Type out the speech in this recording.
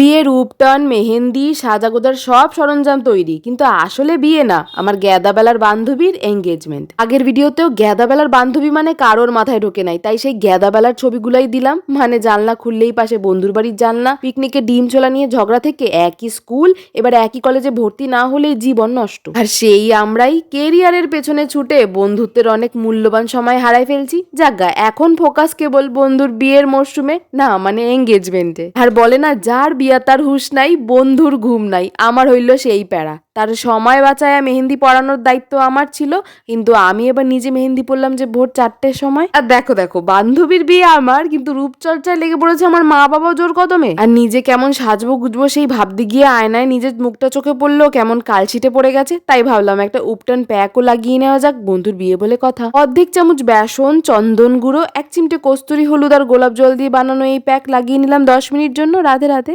বিয়ের উপটান মেহেন্দি, সাজাগোজার সব সরঞ্জাম তৈরি। কিন্তু আসলে বিয়ে না। আমার গ্যাদাবেলার বান্ধবীর এঙ্গেজমেন্ট আগের ভিডিওতেও গ্যাদাবেলার বান্ধবী মানে কারোর মাথায় ঢোকে নাই। তাই সেই গ্যাদাবেলার ছবিগুলাই দিলাম। মানে জানলা খুললেই পাশে বন্ধুর বাড়ির জানলা পিকনিকে ডিম ছোলা নিয়ে ঝগড়া থেকে একই স্কুল, এবার একই কলেজে ভর্তি না হলেই জীবন নষ্ট। আর সেই আমরাই কেরিয়ারের পেছনে ছুটে বন্ধুত্বের অনেক মূল্যবান সময় হারাই ফেলছি। যাজ্ঞা এখন ফোকাস কেবল বন্ধুর বিয়ের মরশুমে, না মানে এঙ্গেজমেন্টে আর বলে না, যার বিয়া তার হুশ নাই, বন্ধুর ঘুম নাই। আমার হইল সেই প্যারা। তার সময় বাঁচায় মেহেন্দি পরানোর দায়িত্ব আমার ছিল, কিন্তু আমি এবার নিজে মেহেন্দি পরলাম যে ভোর চারটের সময়। আর দেখো দেখো, বান্ধবীর বিয়ে আমার, কিন্তু রূপচর্চায় লেগে পড়েছে আমার মা বাবা জোর কদমে। আর নিজে কেমন সাজবো গুজবো সেই ভাবতে গিয়ে আয়নায় নিজের মুখটা চোখে পড়ল, কেমন কালছিটে পড়ে গেছে। তাই ভাবলাম একটা উপটান প্যাকও লাগিয়ে নেওয়া যাক, বন্ধুর বিয়ে বলে কথা। অর্ধেক চামচ বেসন, চন্দন গুঁড়ো, এক চিমটে কস্তুরি হলুদ আর গোলাপ জল দিয়ে বানানো এই প্যাক লাগিয়ে নিলাম দশ মিনিট জন্য, রাধে রাধে।